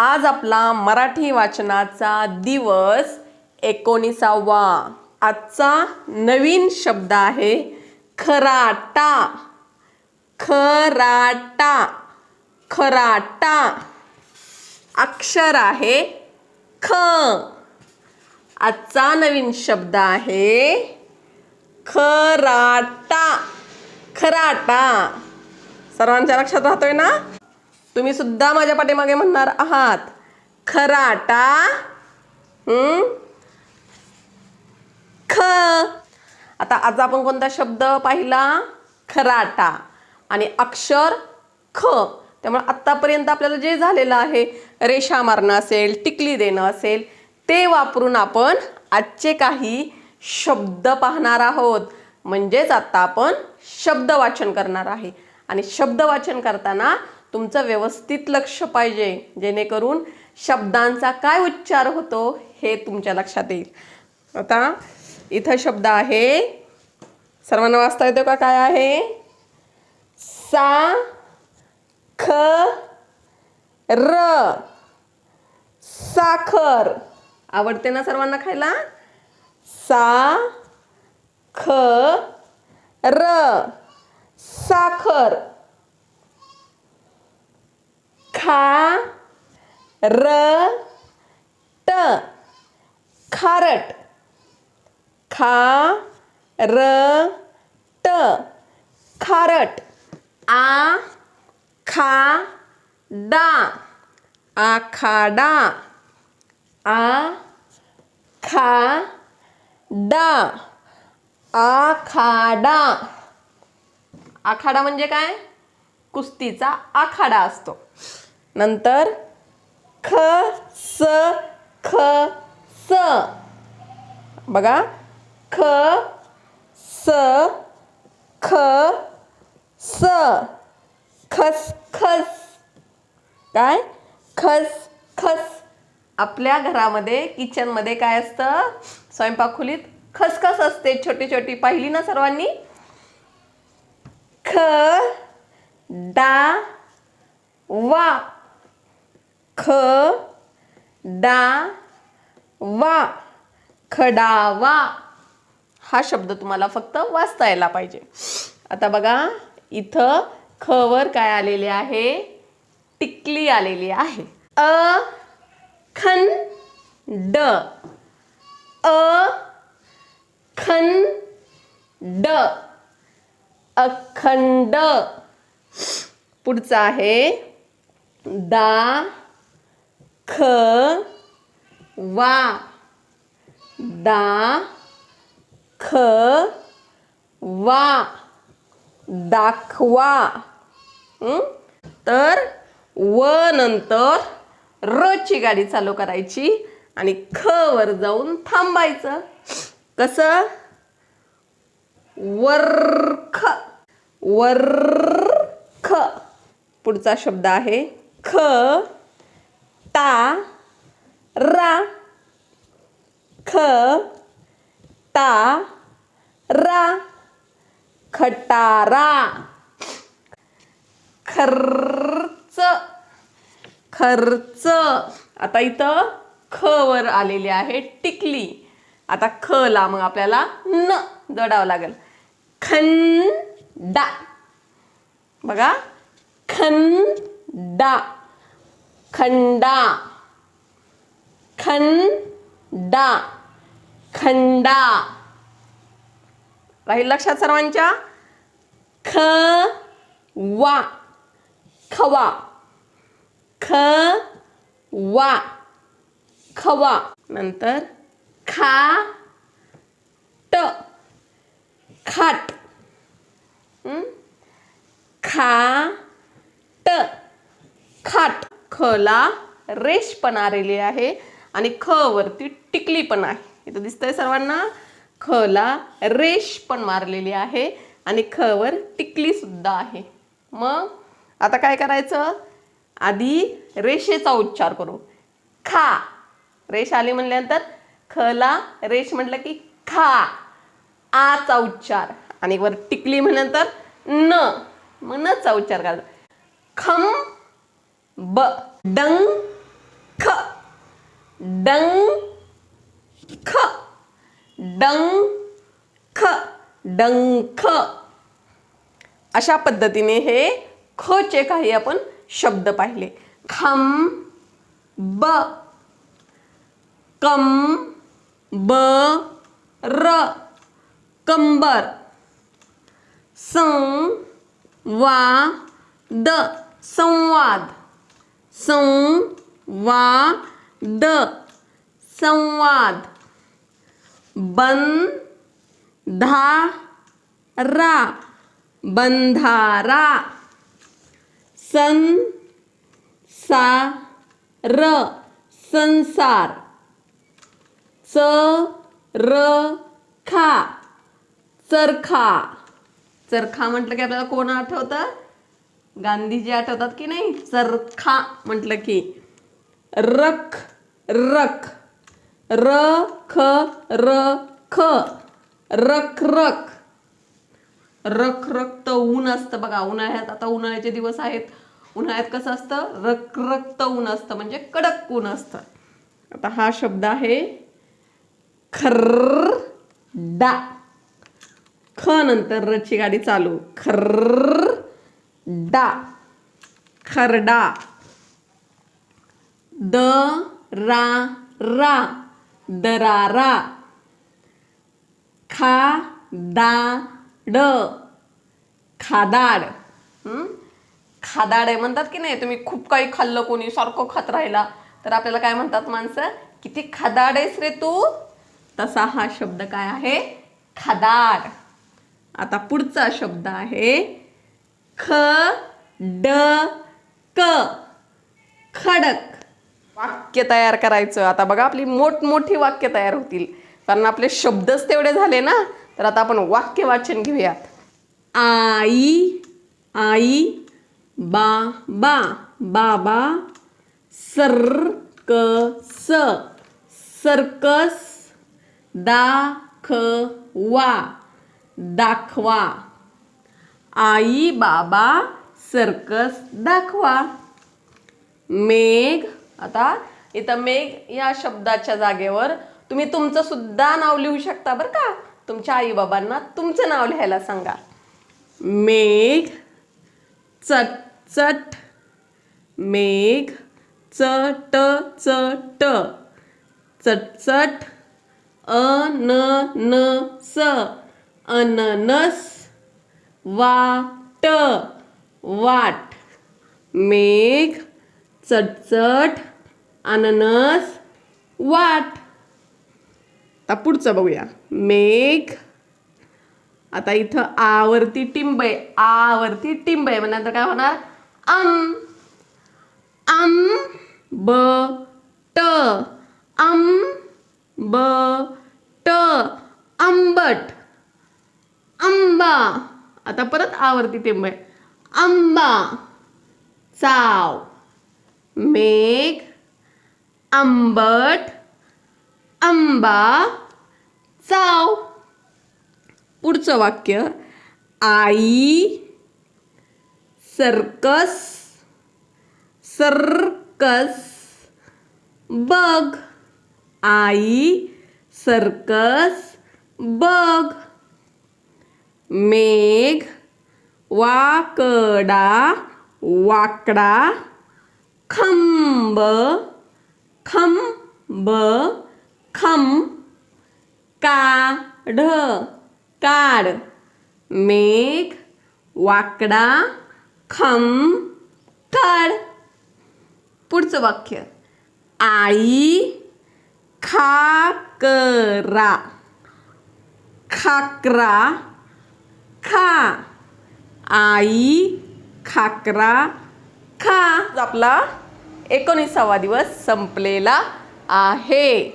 आज आपला मराठी वाचनाचा दिवस एकोणीसावा. आजचा नवीन शब्द आहे खराटा. खराटा. खराटा. अक्षर आहे ख. आजचा नवीन शब्द आहे खराटा. खराटा. सर्वांच्या लक्षात राहतोय ना? तुम्ही सुद्धा माझ्या पाठीमागे म्हणणार आहात. खराटा ख. आता आज आपण कोणता शब्द पाहिला? खराटा आणि अक्षर ख. त्यामुळे आत्तापर्यंत आपल्याला जे झालेलं आहे रेषा मारणं असेल टिकली देणं असेल ते वापरून आपण आजचे काही शब्द पाहणार आहोत. म्हणजेच आता आपण शब्द वाचन करणार आहे. आणि शब्द वाचन करताना तुमचं व्यवस्थित लक्ष पाहिजे जेणेकरून शब्दांचा काय उच्चार होतो हे तुमच्या लक्षात येईल. आता इथं शब्द आहे सर्वांना वाचता येतो का काय आहे? सा ख र. साखर. आवडते ना सर्वांना खायला? सा ख र. साखर. खा र ट खारट. खा र ट खारट. आ खा डा. आखाडा आ खा डा. आखाडा आखाडा म्हणजे काय? कुस्तीचा आखाडा असतो. नंतर ख स ख स. बघा. ख स ख स. खस खस. काय? खस खस. आपल्या घरामध्ये किचनमध्ये काय असतं? स्वयंपाकखोलीत खसखस असते छोटी छोटी. पाहिली ना सर्वांनी? ख डा वा. ख डा वा खडावा हा शब्द तुम्हाला फक्त वाचता यायला पाहिजे. आता बघा इथं खवर काय आलेले आहे? टिकली आलेली आहे. अ खन ड अ खन ड अखंड. पुढचं आहे दा ख वा दा ख वा दाखवा. तर व नंतर र ची गाडी चालू करायची आणि ख वर जाऊन थांबायचं. कसं? वर्ख वर्ख. पुढचा शब्द आहे ख. टा रा ख टा रा खटारा. खर्च खर्च. आता इथं ख वर आलेली आहे टिकली. आता ख ला मग आपल्याला न जोडावं लागेल. खंडा. बघा खंडा. खंडा. खंडा. खंडा. राहील लक्षात सर्वांच्या? ख वा. खवा. ख वा. खवा. नंतर खा ट खाट. खा ट खाट. खला रेश पण आलेली आहे आणि ख वरती टिकली पण आहे. इथं दिसतंय सर्वांना. खला रेश पण मारलेली आहे आणि ख वर टिकली सुद्धा आहे. मग आता काय करायचं? आधी रेषेचा उच्चार करू. खा. रेष आली म्हणल्यानंतर खला रेष म्हटलं की खा. आचा उच्चार. आणि वर टिकली म्हणल्यानंतर न. मग नचा उच्चार करायचा. खम ब. डंग ख डंग ख डंग ख डंख. अशा पद्धतीने हे खचे काही आपण शब्द पाहिले. खम ब कम ब र कंबर सं वा द संवाद. संवाद संवाद बंधारा बंधारा संसार सा र संसार चरखा चरखा चरखा म्हटलं की आपल्याला कोण आठवतं? गांधीजी आठवतात की नाही? चरखा म्हटलं की. रख रख. र ख र ख रख. रख रख रक्त ऊन असतं बघा. उन्हाळ्यात आता उन्हाळ्याचे दिवस आहेत. उन्हाळ्यात कसं असतं? रख रक्त ऊन असतं म्हणजे कडक ऊन असतं. आता हा शब्द आहे खर्र डा. ख नंतर रची गाडी चालू. खर्र डा खरडा द रा रा दरारा खा दा ड खादाड खादाड आहे म्हणतात की नाही? तुम्ही खूप काही खाल्लं कोणी सारखं खात राहिला. तर आपल्याला काय म्हणतात माणसं? किती खादाड आहेस रे तू? तसा हा शब्द काय आहे? खादाड. आता पुढचा शब्द आहे ख ड क खडक. वाक्य तयार करायचं. आता बघा आपली मोठमोठी वाक्य तयार होतील. कारण आपले शब्दच तेवढे झाले ना तर आता आपण वाक्य वाचन घेऊयात. आई आई बा बा बाबा सर्कस सर्कस दाखवा दाखवा. आई बाबा सर्कस दाखवा. मेघ आता इथं मेघ या शब्दाच्या जागेवर तुम्ही तुमचं सुद्धा नाव लिहू शकता बरं का. तुमच्या आईबाबांना तुमचं नाव लिहायला सांगा. मेघ चट चट मेघ चट चट चटचट अन न स अननस. वाट वाट. मेघ चटचट अननस वाट. आता पुढचं बघूया. मेघ. आता इथं आवरती टिंब आहे. आवरती टिंब आहे. म्हणजे नंतर काय होणार? अम अम ब ट. अम ब ट. आंबट आंबा आता परत आवर्ती ते आहे. आंबा चाव मेघ आंबट आंबा चाव. पुढचं वाक्य आई सर्कस सर्कस बघ. आई सर्कस बघ. मेघ वाकडा वाकडा खंब खंब खम काढ काढ मेघ वाकडा खम काढ पुढचं वाक्य आई खाकरा खाकरा खा. आई खाकरा खा. आपला एकोणीसावा दिवस संपलेला आहे.